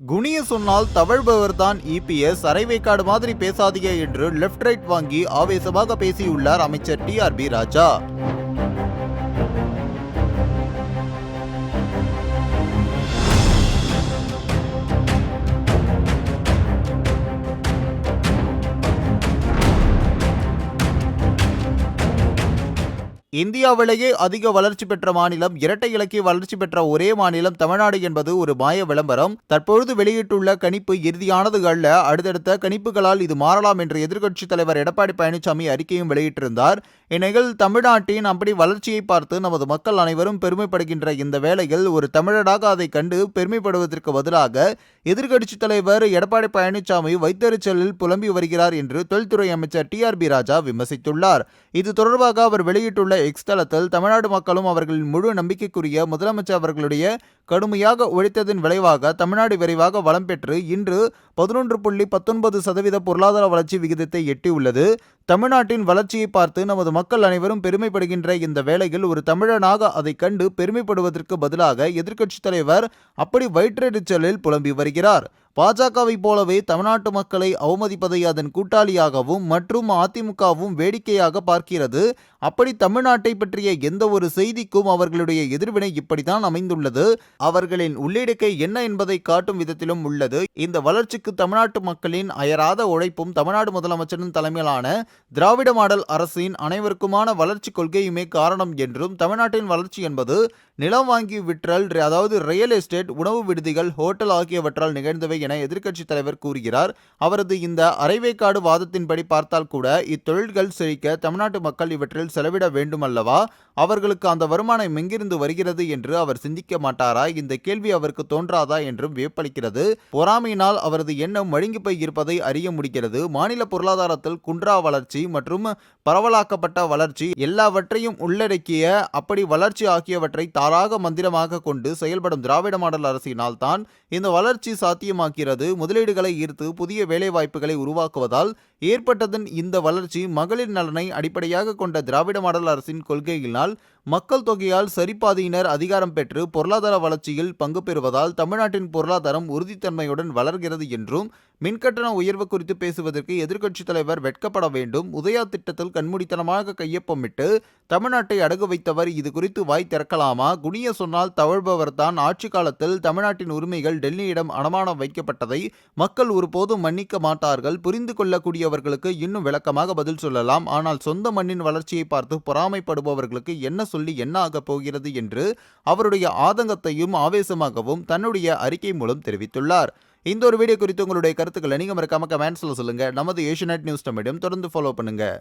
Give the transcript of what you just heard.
குனிய சொன்னால் தவழ்பவர்தான் இபிஎஸ் அரைவேக்காடு மாதிரி பேசாதீங்க என்று லெஃப்ட் ரைட் வாங்கி ஆவேசமாக பேசியுள்ளார் அமைச்சர் டிஆர்பி ராஜா. இந்தியாவிலேயே அதிக வளர்ச்சி பெற்ற மாநிலம் இரட்டை இலக்கிய வளர்ச்சி பெற்ற ஒரே மாநிலம் தமிழ்நாடு என்பது ஒரு மாய விளம்பரம். தற்பொழுது வெளியிட்டுள்ள கணிப்பு இறுதியானது அல்ல. அடுத்தடுத்த கணிப்புகளால் இது மாறலாம் என்று எதிர்க்கட்சித் தலைவர் எடப்பாடி பழனிசாமி அறிக்கையும் வெளியிட்டிருந்தார். இந்நிகழ்வில் தமிழ்நாட்டின் அப்படி வளர்ச்சியை பார்த்து நமது மக்கள் அனைவரும் பெருமைப்படுகின்ற இந்த வேளையில் ஒரு தமிழராக அதை கண்டு பெருமைப்படுவதற்கு பதிலாக எதிர்க்கட்சித் தலைவர் எடப்பாடி பழனிசாமி வைத்தறிச்சலில் புலம்பி வருகிறார் என்று தொழில்துறை அமைச்சர் டிஆர்பி ராஜா விமர்சித்துள்ளார். இது தொடர்பாக அவர் வெளியிட்டுள்ள எக்ஸ் தளத்தில் தமிழ்நாடு மக்களும் அவர்களின் முழு நம்பிக்கைக்குரிய முதலமைச்சர் அவர்களுடைய கடுமையாக உழைத்ததன் விளைவாக தமிழ்நாடு விரைவாக வளம் பெற்று இன்று பதினொன்று புள்ளி பத்தொன்பது சதவீத பொருளாதார வளர்ச்சி விகிதத்தை எட்டியுள்ளது. தமிழ்நாட்டின் வளர்ச்சியை பார்த்து நமது மக்கள் அனைவரும் பெருமைப்படுகின்ற இந்த வேளையில் ஒரு தமிழனாக அதை கண்டு பெருமைப்படுவதற்கு பதிலாக எதிர்க்கட்சித் தலைவர் அப்படி வயிற்றெரிச்சலில் புலம்பி வருகிறார். பாஜகவைப் போலவே தமிழ்நாட்டு மக்களை அவமதிப்பதை அதன் கூட்டாளியாகவும் மற்றும் அதிமுகவும் வேடிக்கையாக பார்க்கிறது. அப்படி தமிழ்நாட்டை பற்றிய எந்த ஒரு செய்திக்கும் அவர்களுடைய எதிர்வினை இப்படித்தான் அமைந்துள்ளது. அவர்களின் உள்ளிடுக்கை என்ன என்பதை காட்டும் விதத்திலும் உள்ளது. இந்த வளர்ச்சிக்கு தமிழ்நாட்டு மக்களின் அயராத உழைப்பும் தமிழ்நாடு முதலமைச்சரின் தலைமையிலான திராவிட மாடல் அரசின் அனைவருக்குமான வளர்ச்சி கொள்கையுமே காரணம் என்றும் தமிழ்நாட்டின் வளர்ச்சி என்பது நிலம் வாங்கி விற்றல் அதாவது ரியல் எஸ்டேட் உணவு விடுதிகள் ஹோட்டல் ஆகியவற்றால் நிகழ்ந்தவை என எதிர்க்கட்சித் தலைவர் கூறுகிறார். அவரது இந்த அரைவேக்காடு வாதத்தின்படி பார்த்தால் கூட இத்தொழில்கள் செழிக்க தமிழ்நாட்டு மக்கள் இவற்றில் செலவிட வேண்டுமல்லவா? அவர்களுக்கு அந்த வருமானம் எங்கிருந்து வருகிறது என்று அவர் சிந்திக்க மாட்டாரா? இந்த கேள்வி அவருக்கு தோன்றாதா என்றும் வியப்பளிக்கிறது. பொறாமையினால் அவரது எண்ணம் மழுங்கி போய் இருப்பதை அறிய முடிகிறது. மாநில பொருளாதாரத்தில் குன்றா வளர்ச்சி மற்றும் பரவலாக்கப்பட்ட வளர்ச்சி எல்லாவற்றையும் உள்ளடக்கிய அப்படி வளர்ச்சி ஆகியவற்றை தாராக மந்திரமாக கொண்டு செயல்படும் திராவிட மாடல் அரசினால் தான் இந்த வளர்ச்சி சாத்தியமாக்கிறது முதலீடுகளை ஈர்த்து புதிய வேலைவாய்ப்புகளை உருவாக்குவதால் ஏற்பட்டதன் இந்த வளர்ச்சி மகளிர் நலனை அடிப்படையாக கொண்ட திராவிட மாடல் அரசின் கொள்கையினால் மக்கள் தொகையால் சரிபாதியினர் அதிகாரம் பெற்று பொருளாதார வளர்ச்சியில் பங்கு பெறுவதால் தமிழ்நாட்டின் பொருளாதாரம் உறுதித்தன்மையுடன் வளர்கிறது என்றும் மின்கட்டண உயர்வு குறித்து பேசுவதற்கு எதிர்க்கட்சித் தலைவர் வெட்கப்பட வேண்டும் உதயா திட்டத்தில் கண்மூடித்தனமாக கையொப்பமிட்டு தமிழ்நாட்டை அடகு வைத்தவர் இது குறித்து வாய் திறக்கலாமா? குனிய சொன்னால் தவழ்பவர் தான். ஆட்சி காலத்தில் தமிழ்நாட்டின் உரிமைகள் டெல்லியிடம் அடமானம் வைக்கப்பட்டதை மக்கள் ஒருபோதும் மன்னிக்க மாட்டார்கள். புரிந்து கொள்ளக்கூடியவர்களுக்கு இன்னும் விளக்கமாக பதில் சொல்லலாம். ஆனால் சொந்த மண்ணின் வளர்ச்சியை பார்த்து பொறாமைப்படுபவர்களுக்கு என்ன சொல்லி என்ன ஆகப் போகிறது என்று அவருடைய ஆதங்கத்தையும் ஆவேசமாகவும் தன்னுடைய அறிக்கை மூலம் தெரிவித்துள்ளார். இந்த ஒரு வீடியோ குறித்து உங்களுடைய கருத்துக்களை நீங்கள் மறக்காம கமெண்ட்ஸில் சொல்லுங்க. நமது ஏஷியநெட் நியூஸ் தமிழும் தொடர்ந்து ஃபாலோ பண்ணுங்கள்